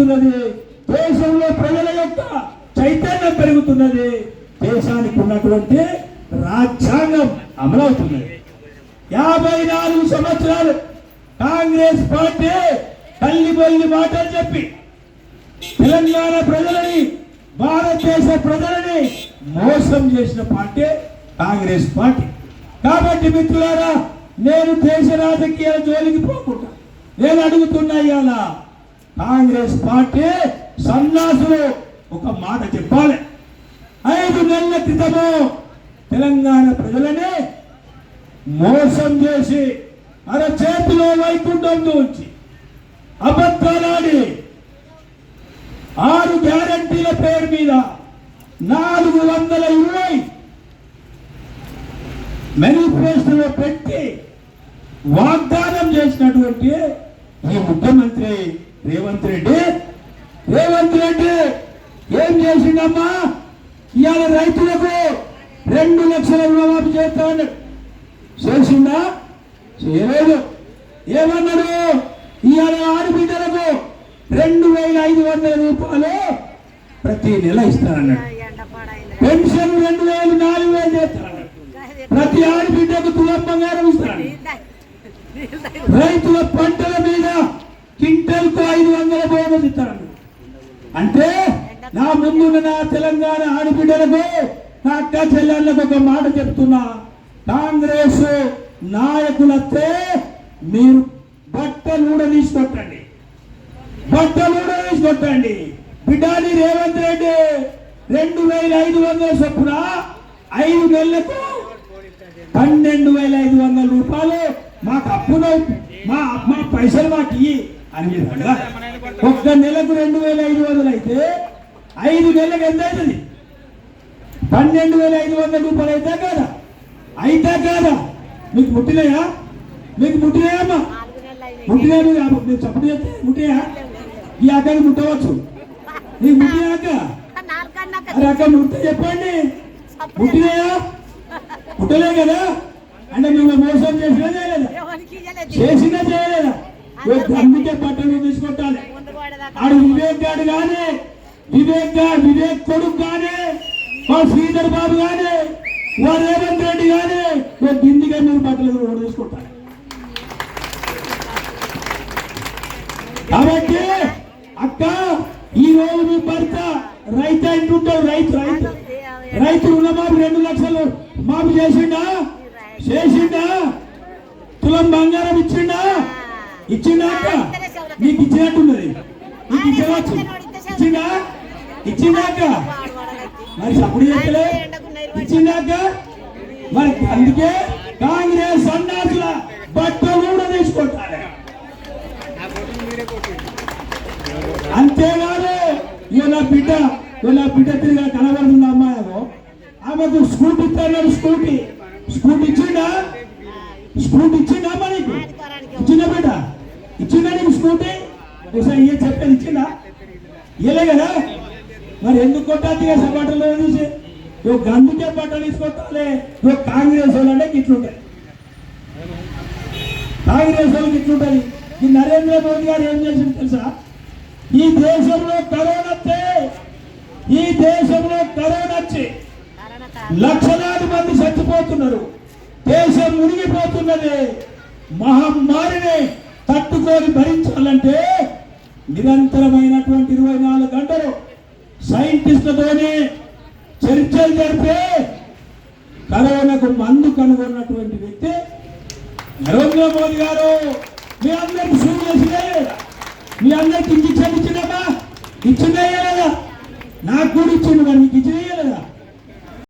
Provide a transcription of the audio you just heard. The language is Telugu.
పెరుగుతున్నది. దేశంలో ప్రజల యొక్క చైతన్యం పెరుగుతున్నది. దేశానికి ఉన్నటువంటి రాజ్యాంగం అమలవుతున్నది. యాభై నాలుగు సంవత్సరాలు కాంగ్రెస్ పార్టీ తల్లి బల్లి మాటలు చెప్పి తెలంగాణ ప్రజలని భారతదేశ ప్రజలని మోసం చేసిన పార్టీ కాంగ్రెస్ పార్టీ. కాబట్టి మిత్రులారా నేను దేశ రాజకీయాల జోలికి పోకుండా నేను అడుగుతున్నా ఇవాళ కాంగ్రెస్ పార్టీ సన్నాసులు. ఒక మాట చెప్పాలి. ఐదు నెలల క్రితము తెలంగాణ ప్రజలని మోసం చేసి అర చేతిలో వైకుంఠం ఉంచి అబద్ధాలాడి ఆరు గ్యారంటీల పేరు మీద నాలుగు వందల ఇరవై మేనిఫెస్టోలో పెట్టి వాగ్దానం చేసినటువంటి ఈ ముఖ్యమంత్రి రేవంత్ రెడ్డి రేవంత్ రెడ్డి ఏం చేసిండమ్మా? ఇవాళ రైతులకు రెండు లక్షల రుణమాఫీ చేస్తాడు. చేసిందా చేయలేదు. ఏమన్నాడు? ఇవాళ ఆడబిడ్డలకు రెండు వేల ఐదు వందల రూపాయలు ప్రతి నెల ఇస్తానన్నాడు. పెన్షన్ రెండు వేలు నాలుగు వేలు చేస్తానన్నాడు. ప్రతి ఆడబిడ్డకు తులం బంగారం ఇస్తాను రైతుల పంటల మీద క్వింటల్కు ఐదు వందల బోనస్ ఇస్తారండి. అంటే నా ముందున్న నా తెలంగాణ ఆడబిడ్డలకు నా అక్క చెల్లెళ్ళకు ఒక మాట చెప్తున్నా. కాంగ్రెస్ నాయకులతే మీరు బట్టలు కూడా తీసుకొట్టండి. బట్టలు కూడా తీసుకొట్టండి. బిడ్డాని రేవంత్ రెడ్డి రెండు వేల ఐదు వందల చొప్పున ఐదు నెలలకు పన్నెండు వేల ఐదు వందల రూపాయలు మాకు అప్పులో మా మా పైసలు మాకు ఇయ్యి. అని మీరు. ఒక్క నెలకు రెండు వేల ఐదు వందలు అయితే ఐదు నెలలకు ఎంత అవుతుంది? పన్నెండు వేల ఐదు వందల రూపాయలు అయితే కాదా? అయితే కాదా? మీకు ముట్టినాయా? మీకు ముట్టినాయమ్మా ముట్టినా మీరు? మీరు చప్పుడు చేస్తే ముట్టియా ఈ అక్కడికి ముట్టవచ్చు. నీకు ముట్టినాక అరే అక్క ముట్ట చెప్పండి. ముట్టినాయా? ముట్టలే కదా? అంటే మేము మోసం చేసినా చేయలేదా? చేసినా చేయలేదా? అందుకే బట్టలు తీసుకొట్టాలి ఆడు వివేక్ గాడు గానే వివేక్గా వివేక్ కొడుకు గానే మా శ్రీధర్ బాబు గానే మా రేవంత్ రెడ్డి గానే ఓ గిందిగా మీరు బట్టలు కూడా తీసుకుంటారు. కాబట్టి అక్క ఈ రోజు మీ భర్త రైతు అంటుంటావు రైతు రైతు రైతు రుణమాఫీ రెండు లక్షలు మాఫీ చేసిండా? చేసిండా? తులం బంగారం ఇచ్చిండా? ఇచ్చిండా అక్క నీకు ఇచ్చినట్టున్నది నీకు ఇచ్చవచ్చు. ఇచ్చిండా అక్క మరి సప్పుడు చేస్తలే. ఇచ్చిందాక? మరి అందుకే కాంగ్రెస్ సన్నాసుల బట్టలు కూడా తీసుకుంటారు అంతేకాదు ఇక నా బిడ్డ నా బిడ్డ తిరిగి కనబడుతుంది అమ్మాయి ఆమెకు స్కూటీ ఇస్తాడు స్కూటీ. స్కూటీ ఇచ్చిండా స్కూటీ ఇచ్చిండా అమ్మా నీకు ఇచ్చిందా బిడ్డ ఇచ్చిందా నీకు స్కూటీ? ఒకసారి ఏ చెప్పేది ఇచ్చిందా? ఇవ్వలే కదా. మరి ఎందుకు కొట్టాలి సపాటలో చూసి? నువ్వు గందుకే బట్టలు తీసుకొట్టాలి నువ్వు కాంగ్రెస్ వాళ్ళు అంటే ఇట్లుంటాయి కాంగ్రెస్ వాళ్ళకి ఇట్లుంటది. ఈ నరేంద్ర మోదీ గారు ఏం చేసింది తెలుసా? ఈ దేశంలో కరోనా వస్తే ఈ దేశంలో కరోనా వచ్చి లక్షలాది మంది చచ్చిపోతున్నారు. దేశం మునిగిపోతున్నది. మహమ్మారిని తట్టుకొని భరించాలంటే నిరంతరమైనటువంటి ఇరవై నాలుగు గంటలు సైంటిస్టులతోనే చర్చలు జరిపే కరోనాకు మందు కనుగొన్నటువంటి వ్యక్తి నరేంద్ర మోదీ గారు. మీ అందరికి సూచన చేసినా లేదా మీ అందరికి ఇంజక్షన్ ఇచ్చిందమ్మా? ఇచ్చిందా లేదా నాకు కూడా ఇచ్చిండు మరి నీకు ఇచ్చిన